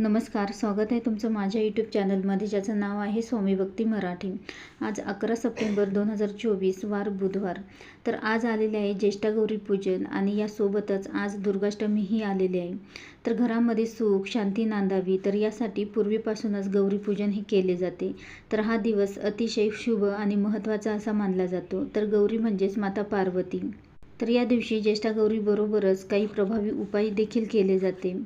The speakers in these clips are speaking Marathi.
नमस्कार स्वागत आहे तुमचं माझ्या यूट्यूब चॅनलमध्ये ज्याचं नाव आहे स्वामी भक्ती मराठी. आज अकरा सप्टेंबर दोन हजार चोवीस वार बुधवार. तर आज आलेले आहे ज्येष्ठा गौरी पूजन आणि यासोबतच आज दुर्गाष्टमीही आलेली आहे. तर घरामध्ये सुख शांती नांदावी तर यासाठी पूर्वीपासूनच गौरीपूजन हे केले जाते. तर हा दिवस अतिशय शुभ आणि महत्त्वाचा असा मानला जातो. तर गौरी म्हणजेच माता पार्वती. तर या दिवशी ज्येष्ठा गौरीबरोबरच काही प्रभावी उपाय देखील केले जाते.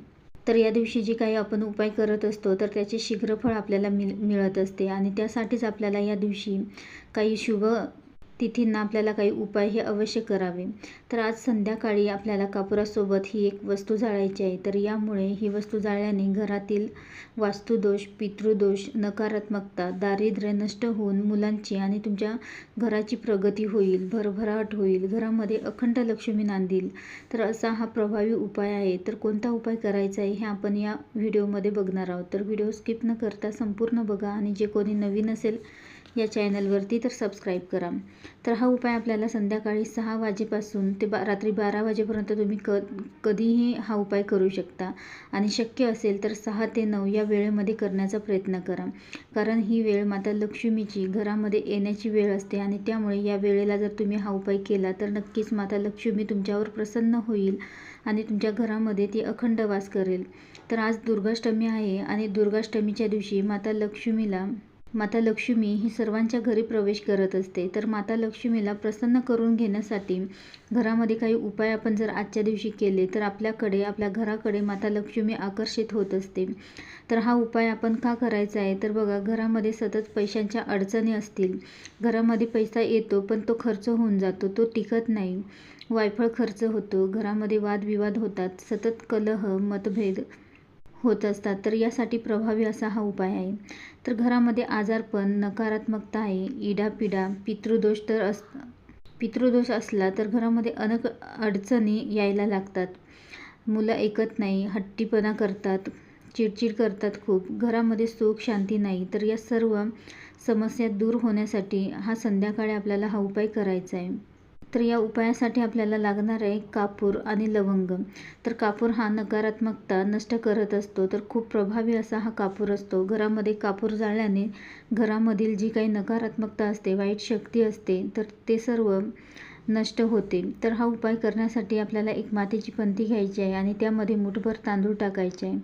तर या दिवशी जे काही आपण उपाय करत असतो तर त्याचे शीघ्रफळ आपल्याला मिळ मिळत असते. आणि त्यासाठीच आपल्याला या दिवशी काही शुभ तिथींना आपल्याला काही उपाय हे अवश्य करावे. तर आज संध्याकाळी आपल्याला कापुरासोबत ही एक वस्तू जाळायची आहे. तर यामुळे ही वस्तू जाळल्याने घरातील वास्तुदोष पितृदोष नकारात्मकता दारिद्र्य नष्ट होऊन मुलांची आणि तुमच्या घराची प्रगती होईल भरभराट होईल घरामध्ये अखंड लक्ष्मी नांदील. तर असा हा प्रभावी उपाय आहे. तर कोणता उपाय करायचा आहे हे आपण या व्हिडिओमध्ये बघणार आहोत. तर व्हिडिओ स्किप न करता संपूर्ण बघा आणि जे कोणी नवीन असेल या चॅनलवरती तर सबस्क्राईब करा. तर हा उपाय आपल्याला संध्याकाळी सहा वाजेपासून ते बा रात्री बारा वाजेपर्यंत तुम्ही क कधीही हा उपाय करू शकता. आणि शक्य असेल तर सहा ते नऊ या वेळेमध्ये करण्याचा प्रयत्न करा. कारण ही वेळ माता लक्ष्मीची घरामध्ये येण्याची वेळ असते आणि त्यामुळे या वेळेला जर तुम्ही हा उपाय केला तर नक्कीच माता लक्ष्मी तुमच्यावर प्रसन्न होईल आणि तुमच्या घरामध्ये ती अखंड वास करेल. तर आज दुर्गाष्टमी आहे आणि दुर्गाष्टमीच्या दिवशी माता लक्ष्मीला माता लक्ष्मी ही सर्वांच्या घरी प्रवेश करत असते. तर माता लक्ष्मीला प्रसन्न करून घेण्यासाठी घरामध्ये काही उपाय आपण जर आजच्या दिवशी केले तर आपल्याकडे आपल्या घराकडे माता लक्ष्मी आकर्षित होत असते. तर हा उपाय आपण का करायचा आहे? तर बघा घरामध्ये सतत पैशांच्या अडचणी असतील. घरामध्ये पैसा येतो पण तो खर्च होऊन जातो तो टिकत नाही. वायफळ खर्च होतो घरामध्ये वादविवाद होतात सतत कलह मतभेद होत असतात तर यासाठी प्रभावी असा हा उपाय आहे. तर घरामध्ये आजारपण नकारात्मकता आहे इडापिडा पितृदोष तर अस पितृदोष असला तर घरामध्ये अनेक अडचणी यायला लागतात. मुलं ऐकत नाही हट्टीपणा करतात चिडचिड करतात खूप. घरामध्ये सुख शांती नाही तर या सर्व समस्या दूर होण्यासाठी हा संध्याकाळी आपल्याला हा उपाय करायचा आहे. तर या उपायासाठी आपल्याला लागणार आहे कापूर आणि लवंग. तर कापूर हा नकारात्मकता नष्ट करत असतो तर खूप प्रभावी असा हा कापूर असतो. घरामध्ये कापूर जाळल्याने घरामधील जी काही नकारात्मकता असते वाईट शक्ती असते तर ते सर्व नष्ट होते. तर हा उपाय करण्यासाठी आपल्याला एक मातीची पंथी घ्यायची आहे आणि त्यामध्ये मुठभर तांदूळ टाकायचे आहे.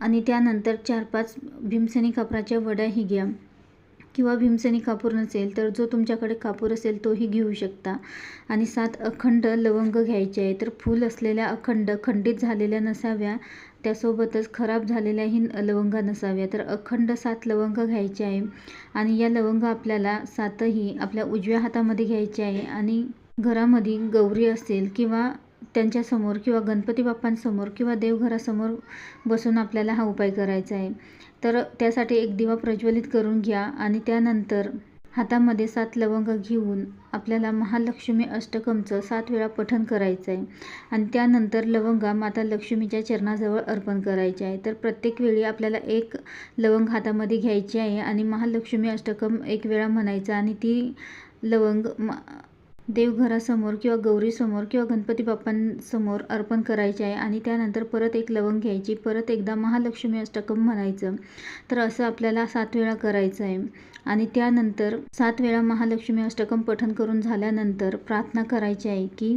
आणि त्यानंतर चार पाच भीमसेनी कापराच्या वड्याही घ्या. किंवा भीमसेनी कापूर नसेल तर जो तुमच्याकडे कापूर असेल तोही घेऊ शकता. आणि सात अखंड लवंग घ्यायचे आहे तर फूल असलेल्या अखंड खंडित झालेल्या नसाव्या त्यासोबतच खराब झालेल्याही लवंगा नसाव्या. तर अखंड सात लवंग घ्यायचे आहे आणि या लवंग आपल्याला सातही आपल्या उजव्या हातामध्ये घ्यायचे आहे आणि घरामध्ये गौरी असेल किंवा त्यांच्यासमोर किंवा गणपती बाप्पांसमोर किंवा देवघरासमोर बसून आपल्याला हा उपाय करायचा आहे. तर त्यासाठी एक दिवा प्रज्वलित करून घ्या आणि त्यानंतर हातामध्ये सात लवंग घेऊन आपल्याला महालक्ष्मी अष्टकमचं सात वेळा पठण करायचं आहे आणि त्यानंतर लवंगा माता लक्ष्मीच्या चरणाजवळ अर्पण करायचे आहे. तर प्रत्येक वेळी आपल्याला एक लवंग हातामध्ये घ्यायची आहे आणि महालक्ष्मी अष्टकम एक वेळा म्हणायचं आणि ती लवंग देवघरासमोर किंवा गौरीसमोर किंवा गणपती बाप्पांसमोर अर्पण करायचे आहे आणि त्यानंतर परत एक लवंग घ्यायची परत एकदा महालक्ष्मी अष्टकम म्हणायचं. तर असं आपल्याला सात वेळा करायचं आहे. आणि त्यानंतर सात वेळा महालक्ष्मी अष्टकम पठण करून झाल्यानंतर प्रार्थना करायची आहे की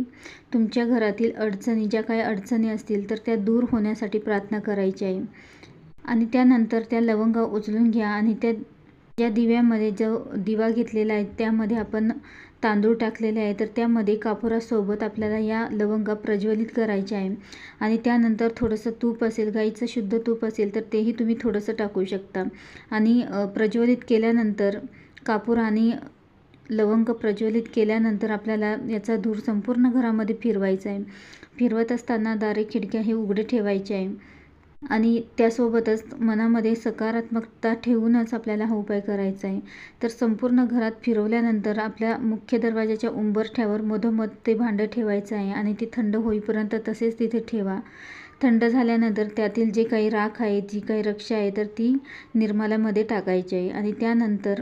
तुमच्या घरातील अडचणी ज्या काही अडचणी असतील तर त्या दूर होण्यासाठी प्रार्थना करायची आहे. आणि त्यानंतर त्या लवंगा उचलून घ्या आणि त्या ज्या दिव्यामध्ये जो दिवा घेतलेला आहे त्यामध्ये आपण तांदूळ टाकलेले आहे तर त्यामध्ये कापुरासोबत आपल्याला या लवंगा प्रज्वलित करायच्या आहे. आणि त्यानंतर थोडंसं तूप असेल गाईचं शुद्ध तूप असेल तर तेही तुम्ही थोडंसं टाकू शकता. आणि प्रज्वलित केल्यानंतर कापूर आणि लवंग प्रज्वलित केल्यानंतर आपल्याला याचा धूर संपूर्ण घरामध्ये फिरवायचा आहे. फिरवत असताना दारे खिडक्या हे उघडे ठेवायचे आहे. आणि त्यासोबतच मनामध्ये सकारात्मकता ठेवूनच आपल्याला हा उपाय करायचा आहे. तर संपूर्ण घरात फिरवल्यानंतर आपल्या मुख्य दरवाजाच्या उंबरठ्यावर मधोमध ते भांडं ठेवायचं आहे आणि ती थंड होईपर्यंत तसेच तिथे ठेवा. थंड झाल्यानंतर त्यातील जे काही राख आहे जी काही रक्षा आहे तर ती निर्माल्यामध्ये टाकायची आहे आणि त्यानंतर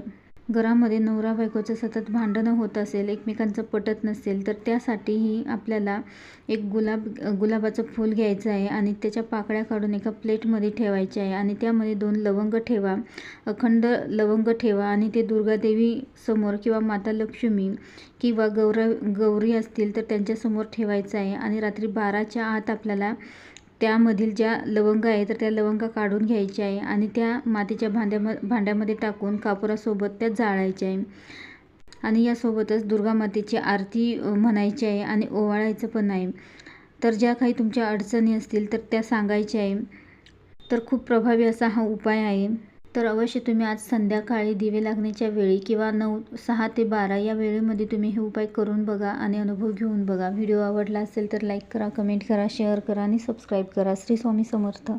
घरामध्ये नवरा बायकोचं सतत भांडणं होत असेल एकमेकांचं पटत नसेल तर त्यासाठीही आपल्याला एक गुलाब गुलाबाचं फूल घ्यायचं आहे आणि त्याच्या पाकळ्या काढून एका प्लेटमध्ये ठेवायच्या आहे आणि त्यामध्ये दोन लवंग ठेवा अखंड लवंग ठेवा आणि ते दुर्गादेवी समोर किंवा माता लक्ष्मी किंवा गौर गौरी असतील तर त्यांच्यासमोर ठेवायचं आहे आणि रात्री बाराच्या आत आपल्याला त्यामधील ज्या लवंग आहे तर त्या लवंगा काढून घ्यायच्या आहे आणि त्या मातीच्या भांड्याम भांड्यामध्ये टाकून कापुरासोबत त्या जाळायच्या आहे. आणि यासोबतच दुर्गा मातेची आरती म्हणायची आहे आणि ओवाळायचं पण आहे. तर ज्या काही तुमच्या अडचणी असतील तर त्या सांगायच्या आहे. तर खूप प्रभावी असा हा उपाय आहे. तर अवश्य तुम्ही आज संध्याकाळी दिवे लागण्याच्या वेळी किंवा नऊ सहा ते बारा या वेळेमध्ये तुम्ही हे उपाय करून बघा आणि अनुभव घेऊन बघा. व्हिडिओ आवडला असेल तर लाईक करा कमेंट करा शेअर करा आणि सबस्क्राईब करा. श्री स्वामी समर्थ.